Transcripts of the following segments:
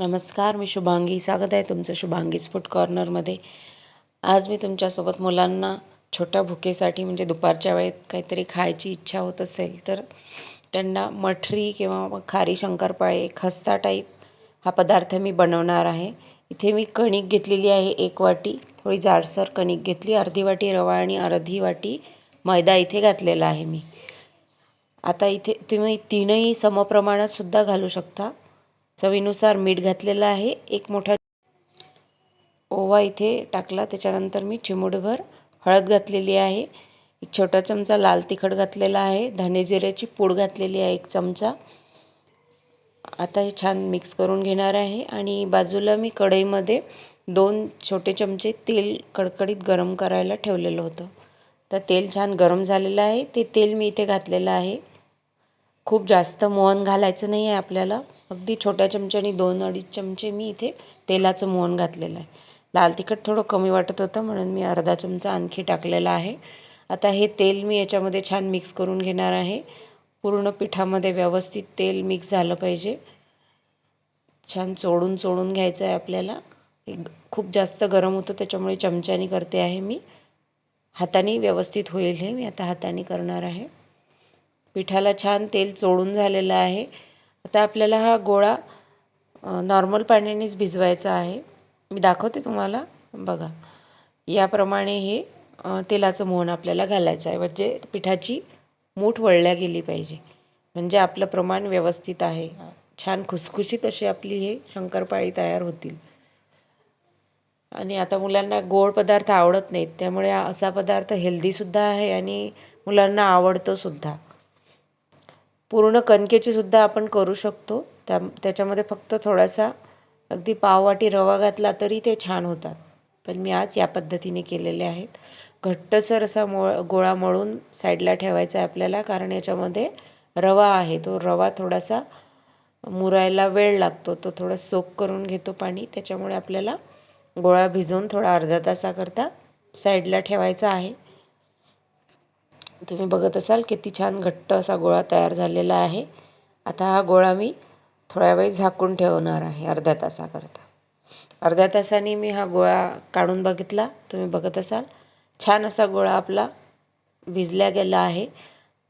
नमस्कार मी शुभांगी. स्वागत आहे तुमचं शुभांगी फूड कॉर्नरमध्ये आज मी तुमच्यासोबत मुलांना छोट्या भुकेसाठी म्हणजे दुपारच्या वेळेत काहीतरी खायची इच्छा होत असेल तर त्यांना मठरी किंवा खारी शंकरपाळे खस्ता टाईप हा पदार्थ मी बनवणार आहे. इथे मी कणिक घेतलेली आहे एक वाटी थोडी जाडसर कणिक घेतली अर्धी वाटी रवा आणि अर्धी वाटी मैदा इथे घातलेला आहे मी. आता इथे तुम्ही तीनही समप्रमाणात सुद्धा घालू शकता. चवीनुसार मीठ घातलेलं आहे. एक मोठा ओवा इथे टाकला. त्याच्यानंतर मी चिमुडभर हळद घातलेली आहे. एक छोटा चमचा लाल तिखट घातलेला आहे. धने जिऱ्याची पूड घातलेली आहे एक चमचा. आता हे छान मिक्स करून घेणार आहे. आणि बाजूला मी कढईमध्ये दोन छोटे चमचे तेल कडकडीत गरम करायला ठेवलेलं होतं. तर तेल छान गरम झालेलं आहे. ते तेल मी इथे घातलेलं आहे. खूप जास्त मोहन घालायचं नाही आहे आपल्याला. अगदी छोट्या चमच्याने दोन अडीच चमचे मी इथे तेलाचं मोहन घातलेलं आहे. लाल तिखट थोडं कमी वाटत होतं म्हणून मी अर्धा चमचा आणखी टाकलेला आहे. आता हे तेल मी याच्यामध्ये छान मिक्स करून घेणार आहे. पूर्ण पिठामध्ये व्यवस्थित तेल मिक्स झालं पाहिजे. छान चोडून चोडून घ्यायचं आहे आपल्याला. खूप जास्त गरम होतं त्याच्यामुळे चमच्याने करते आहे मी. हाताने व्यवस्थित होईल हे मी आता हाताने करणार आहे. पिठाला छान तेल चोळून झालेलं आहे. आता आपल्याला हा गोळा नॉर्मल पाण्यानेच भिजवायचा आहे. मी दाखवते तुम्हाला. बघा. याप्रमाणे हे तेलाचं मोहन आपल्याला घालायचं आहे. म्हणजे पिठाची मूठ वळल्या गेली पाहिजे. म्हणजे आपलं प्रमाण व्यवस्थित आहे. छान खुसखुशीत अशी आपली हे शंकरपाळी तयार होतील. आणि आता मुलांना गोड पदार्थ आवडत नाहीत. त्यामुळे असा पदार्थ हेल्दीसुद्धा आहे आणि मुलांना आवडतोसुद्धा पूर्ण कणकेची सुद्धा आपण करू शकतो. त्या त्याच्यामध्ये फक्त थोडासा अगदी पाववाटी रवा घातला तरी ते छान होतात. पण मी आज या पद्धतीने केलेले आहेत. घट्टसर असा मोळ गोळा मळून साईडला ठेवायचा आहे आपल्याला कारण याच्यामध्ये रवा आहे. तो रवा थोडासा मुरायला वेळ लागतो. तो थोडा सोक करून घेतो पाणी. त्याच्यामुळे आपल्याला गोळा भिजवून थोडा अर्धा तासाकरता साईडला ठेवायचा आहे. तुम्ही बघत असाल किती छान घट्ट असा गोळा तयार झालेला आहे. आता हा गोळा मी थोड्या वेळ झाकून ठेवणार आहे अर्ध्या तासाकरता. अर्ध्या तासाने मी हा गोळा काढून बघितला. तुम्ही बघत असाल छान असा गोळा आपला भिजल्या गेला आहे.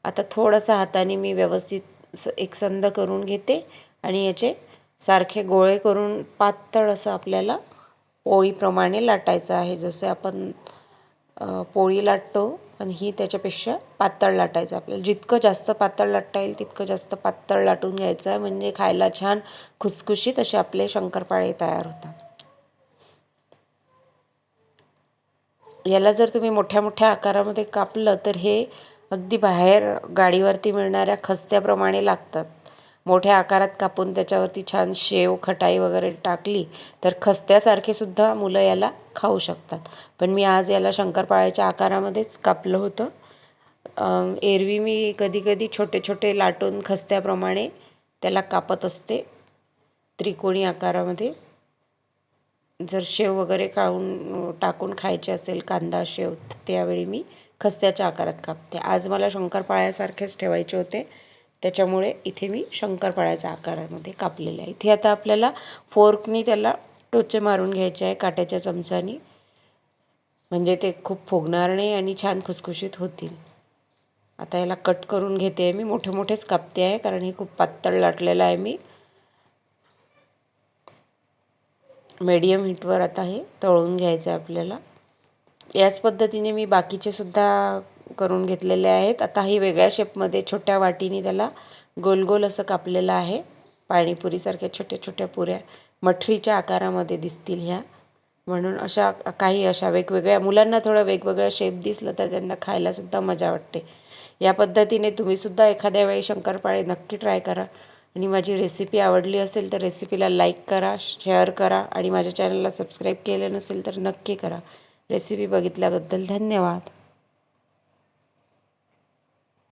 आता थोडासा हाताने मी व्यवस्थित स एकसंद करून घेते आणि याचे सारखे गोळे करून पातळ असं आपल्याला पोळीप्रमाणे लाटायचं आहे. जसे आपण पोळी लाटतो पण ही त्याच्यापेक्षा पातळ लाटायचं आपल्याला जितकं जास्त पातळ लाटता येईल तितकं जास्त पातळ लाटून घ्यायचं आहे. म्हणजे खायला छान खुसखुशीत असे आपले शंकरपाळे तयार होतात. याला जर तुम्ही मोठ्या मोठ्या आकारामध्ये कापलं तर हे अगदी बाहेर गाडीवरती मिळणाऱ्या खस्त्याप्रमाणे लागतात. मोठ्या आकारात कापून त्याच्यावरती छान शेव खटाई वगैरे टाकली तर खस्त्यासारखे सुद्धा मुलं याला खाऊ शकतात. पण मी आज याला शंकरपाळ्याच्या आकारामध्येच कापलं होतं. एरवी मी कधी कधी छोटे छोटे लाटून खस्त्याप्रमाणे त्याला कापत असते. त्रिकोणी आकारामध्ये. जर शेव वगैरे काढून टाकून खायचे असेल कांदा शेव त्यावेळी मी खस्त्याच्या आकारात कापते. आज मला शंकरपाळ्यासारखेच ठेवायचे होते. त्याच्यामुळे इथे मी शंकरपाळ्याच्या आकारामध्ये कापलेलं आहे. इथे आता आपल्याला फोर्कनी त्याला टोचे मारून घ्यायचे आहे काट्याच्या चमचानी म्हणजे ते खूप फुगणार नाही आणि छान खुसखुशीत होतील. आता याला कट करून घेते आहे मी. मोठे मोठेच कापते आहे कारण हे खूप पातळ लाटलेलं आहे मी. मीडियम हीटवर आता हे तळून घ्यायचं आहे आपल्याला. याच पद्धतीने मी बाकीचे सुद्धा करून घेतलेले आहेत. आता ही वेगळ्या शेपमध्ये छोट्या वाटीने त्याला गोल गोल असं कापलेलं आहे. पाणीपुरीसारख्या छोट्या छोट्या पुऱ्या मठरीच्या आकारामध्ये दिसतील ह्या. म्हणून अशा काही अशा वेगवेगळ्या मुलांना थोडं वेगवेगळ्या शेप दिसलं तर त्यांना खायलासुद्धा मजा वाटते. या पद्धतीने तुम्हीसुद्धा एखाद्या वेळी शंकरपाळे नक्की ट्राय करा. आणि माझी रेसिपी आवडली असेल तर रेसिपीला लाईक करा शेअर करा आणि माझ्या चॅनलला सबस्क्राईब केलं नसेल तर नक्की करा. रेसिपी बघितल्याबद्दल धन्यवाद.